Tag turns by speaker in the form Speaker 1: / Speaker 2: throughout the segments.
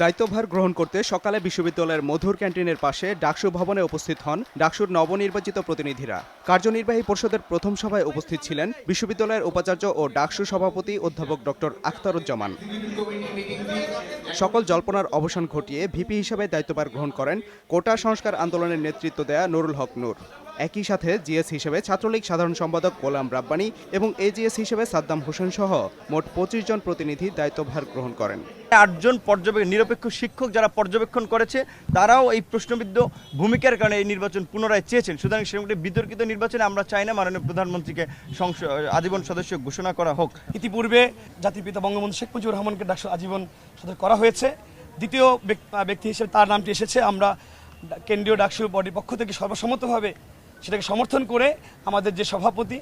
Speaker 1: দায়িত্বভার গ্রহণ করতে সকালে বিশ্ববিদ্যালয়ের মধুর ক্যান্টিনের পাশে ডাকসু ভবনে উপস্থিত হন ডাকসুর নবনির্বাচিত প্রতিনিধিরা। কার্যনির্বাহী পরিষদের প্রথম সভায় উপস্থিত ছিলেন বিশ্ববিদ্যালয়ের উপাচার্য ও ডাকসু সভাপতি অধ্যাপক ডক্টর আখতারুজ্জামান। সকল জল্পনার অবসান ঘটিয়ে ভিপি হিসেবে দায়িত্বভার গ্রহণ করেন কোটা সংস্কার আন্দোলনের নেতৃত্ব দেয়া নুরুল হক নূর। একই সাথে জিএস হিসেবে ছাত্রলীগ সাধারণ সম্পাদক গোলাম রাব্বানি এবং এজিএস হিসেবে সাদ্দাম হোসেন সহ মোট পঁচিশ জন প্রতিনিধি দায়িত্বভার গ্রহণ করেন।
Speaker 2: আটজন পর্যবেক্ষক নিরপেক্ষ শিক্ষক যারা পর্যবেক্ষণ করেছে তারাও এই প্রশ্নবিদ্ধ ভূমিকার কারণে এই নির্বাচন পুনরায় চেয়েছেন। সুতরাং সেরকম একটি বিতর্কিত নির্বাচনে আমরা চাই না মাননীয় প্রধানমন্ত্রীকে আজীবন সদস্য ঘোষণা করা হোক।
Speaker 3: ইতিপূর্বে জাতির পিতা বঙ্গবন্ধু শেখ মুজিবুর রহমানকে ডাকসু আজীবন সদস্য করা হয়েছে। দ্বিতীয় ব্যক- ব্যক্তি হিসেবে তার নামটি এসেছে। আমরা ডা- কেন্দ্রীয় ডাকসু বডির পক্ষ থেকে সর্বসম্মতভাবে সেটাকে সমর্থন করে আমাদের যে সভাপতি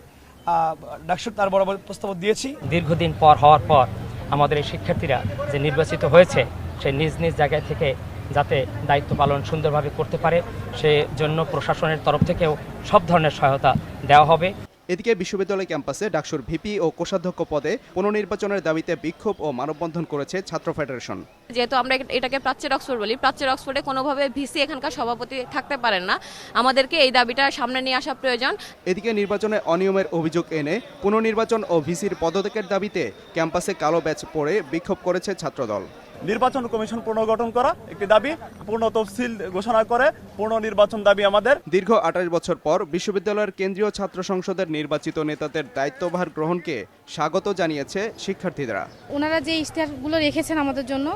Speaker 3: ডাকসুর ডাকসু তার বরাবর প্রস্তাব দিয়েছি।
Speaker 4: দীর্ঘদিন পর হওয়ার পর আমাদের এই শিক্ষার্থীরা যে নির্বাচিত হয়েছে, সে নিজ নিজ জায়গায় থেকে যাতে দায়িত্ব পালন সুন্দরভাবে করতে পারে সে জন্য প্রশাসনের তরফ থেকেও সব ধরনের সহায়তা দেওয়া হবে।
Speaker 1: এদিকে বিশ্ববিদ্যালয় ক্যাম্পাসে ডাকসুর ভিপি ও কোষাধ্যক্ষ পদে পুনর্নির্বাচনের দাবিতে বিক্ষোভ ও মানববন্ধন করেছে ছাত্র ফেডারেশন।
Speaker 5: যেহেতু আমরা এটাকে প্রাচ্যের অক্সফোর্ড বলি প্রাচ্যের অক্সফোর্ডে কোনোভাবে ভিসি এখানকার সভাপতি থাকতে পারেন না। আমাদেরকে এই দাবিটা সামনে নিয়ে আসা প্রয়োজন।
Speaker 1: এদিকে নির্বাচনে অনিয়মের অভিযোগ এনে পুনর্নির্বাচন ও ভিসির পদত্যাগের দাবিতে ক্যাম্পাসে কালো ব্যাচ পরে বিক্ষোভ করেছে ছাত্রদল।
Speaker 6: নির্বাচন কমিশন পুনর্গঠন করা একটি দাবি পূর্ণ তফসিল ঘোষণা করে পূর্ণ নির্বাচন দাবি আমাদের।
Speaker 1: দীর্ঘ আঠাশ বছর পর বিশ্ববিদ্যালয়ের কেন্দ্রীয় ছাত্র সংসদের নির্বাচিত নেতাদের দায়িত্বভার গ্রহণকে স্বাগত জানিয়েছে শিক্ষার্থীরা।
Speaker 7: ওনারা যে ইশতেহারগুলো রেখেছেন আমাদের জন্য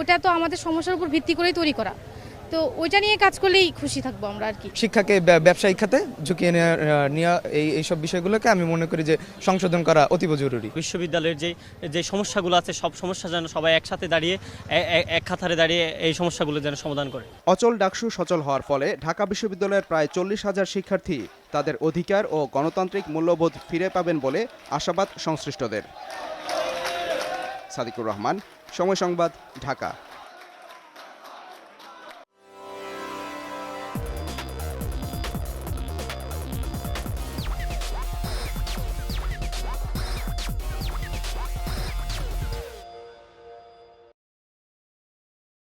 Speaker 7: ওটা তো আমাদের সমস্যার উপর ভিত্তি করেই তৈরি করা। তো ওইটা নিয়ে কাজ করলেই খুশি থাকব আমরা আর কি।
Speaker 8: শিক্ষাকে ব্যবসায়িক খাতে ঝুঁকিয়ে নেওয়া নেওয়া এই এইসব বিষয়গুলোকে আমি মনে করি যে সংশোধন করা অতীব জরুরি।
Speaker 9: বিশ্ববিদ্যালয়ের যে যে সমস্যাগুলো আছে সব সমস্যা যেন সবাই একসাথে দাঁড়িয়ে এক কাতারে দাঁড়িয়ে এই সমস্যাগুলো যেন সমাধান করে।
Speaker 1: অচল ডাকসু সচল হওয়ার ফলে ঢাকা বিশ্ববিদ্যালয়ের প্রায় চল্লিশ হাজার শিক্ষার্থী তাদের অধিকার ও গণতান্ত্রিক মূল্যবোধ ফিরে পাবেন বলে আশাবাদ সংশ্লিষ্টদের। সাদিকুর রহমান সময় সংবাদ ঢাকা।